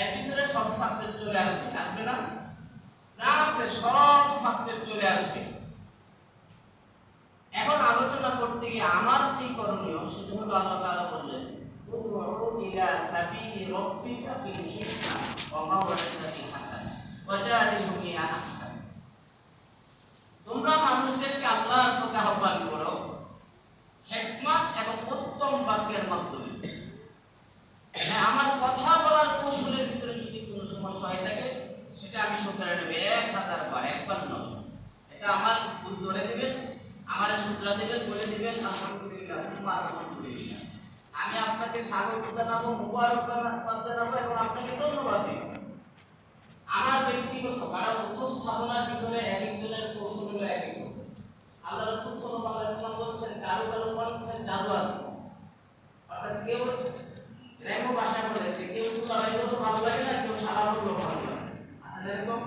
এর ভিতরে সব সাবজেক্ট চলে আসবে আসবে না? যা আছে সব সাবজেক্ট চলে আসবে। এখন আলোচনা করতে গিয়ে আমার যে করণীয়, সেটা হলো আল্লাহ বললেন তোমরা মানুষদেরকে আল্লাহর প্রতি আহ্বান করো, হিকমত এবং উত্তম বাক্যের মাধ্যমে হ্যাঁ আমার কথা বলার কৌশলের ভিতরে যদি কোনো সমস্যা হয়ে থাকে সেটা আমি শুধরে নেব এক হাজার বার একবার নয় এটা আমার ভুল ধরে দেবেন আমার শুধরা আলহামদুলিল্লাহ আমি আপনাকে স্বাগত জানাব, মুবারক জানাব এবং আপনাকে ধন্যবাদ দিব আমার ব্যক্তিগত কারণ উপস্থাপনার ভিতরে এক একজনের কৌশল হলো এক এক। আল্লাহ রসুল সাল্লাল্লাহু আলাইহি বলছেন, কারও কারও কণ্ঠে জাদু আছে। অর্থাৎ কেউ রেমো ভাষা বলেছে, কেউ লড়াই করতে ভালো লাগে না, কেউ সারা ভালো লাগে এরকম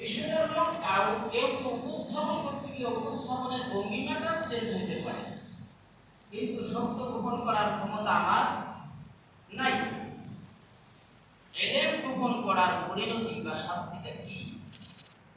বিষয়টা হলো কারও কেউ উপস্থাপন করতে গিয়ে উপস্থাপনের ভঙ্গিমাটা চেঞ্জ হতে পারে। কিন্তু সত্য গোপন করার ক্ষমতা আমার নাই। এলেম গোপন করার পরিণতি বা শাস্তিটা কি?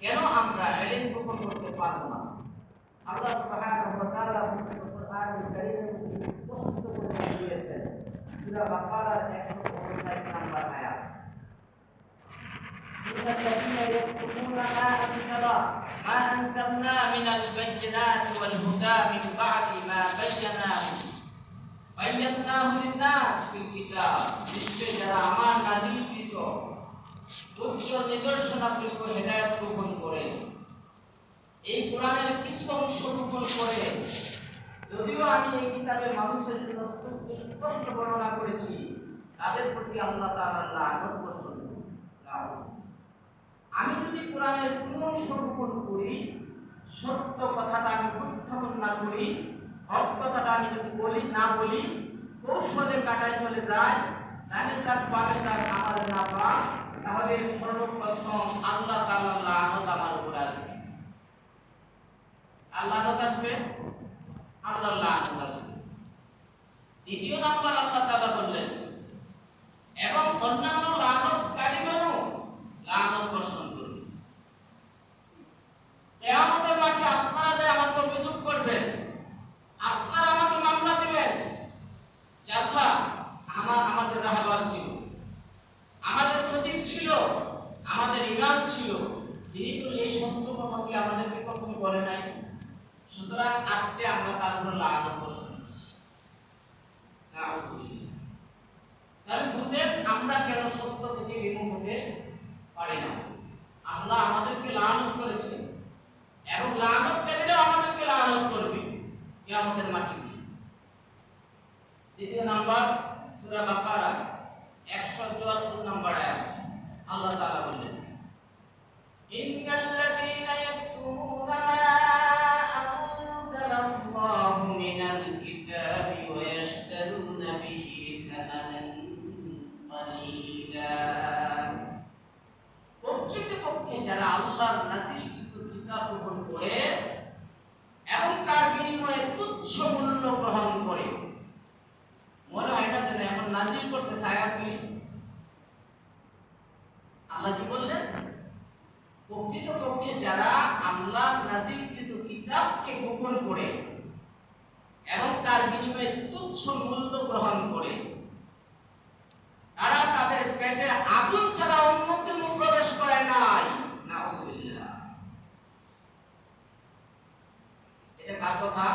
কেন আমরা এলেম গোপন করতে পারব না? আল্লাহ সুবহানাহু ওয়া তাআলা কোরআনুল কারীমের স্পষ্ট করে দিয়েছেন। সূরা বাকারার 159 নম্বর আয়াত। أنزلنا من البينات والهدى من بعد ما بيناه بيناه للناس في الكتاب নিশ্চয় যারা আমার নাজিলকৃত উচ্চ নিদর্শনাকৃত হেদায়ত গোপন করে এই কোরআনের কিছু অংশ গোপন করে যদিও আমি এই কিতাবে মানুষের জন্য স্পষ্ট বর্ণনা করেছি তাদের প্রতি আল্লাহ তাআলা লানত পোষণ আমি যদি কোরআনের কোনো অংশ গোপন করি না করি হক কথাটা আমি যদি বলি, না বলি, কৌশলে কাটায় চলে যায় তাহলে তার পাবে তার আমার না পা তাহলে সর্বপ্রথম আল্লাহ তাআলা আমার উপর আসবে। আল্লাহ আসবে? আল্লাহ লানত আসবে। দ্বিতীয় নাম্বার আল্লাহ বললেন, এবং অন্যান্য লানতকারীগণও লানত বর্ষণ করবে কেয়ামতের মাঝে আপনারা যে আমাকে অভিযোগ করবেন আপনারা আমাকে মামলা দিবেন যে আল্লাহ আমার আমাদের রাহবার ছিল। আমাদের প্রদীপ ছিল, আমাদের ইমাম ছিল। তিনি এই সত্য কথাগুলি আমাদেরকে কখনো বলে নাই। সুতরাং আজকে আমরা তার উপর লাগানো নাউযুবিল্লাহ। তাহলে বুঝেন আমরা কেন সত্য থেকে বিমুখ হতে পারি না। আল্লাহ আমাদেরকে লানত করেছে এবং লানতকারীরাও আমাদেরকে লানত করবে। কিয়ামতের মাটি দ্বিতীয় নাম্বার সূরা বাকারা 174 নম্বর আয়াত। আল্লাহ তাআলা বললেন ইন্নাল আল্লাহ কি বললেন? প্রকৃতপক্ষে যারা আল্লাহ কিতাবকে গোপন করে এবং তার বিনিময়ে তুচ্ছ মূল্য গ্রহণ করে, তারা তাদের পেটে আগুন ছাড়া অন্য কোনো প্রবেশ করে নাই। না এটা কার কথা?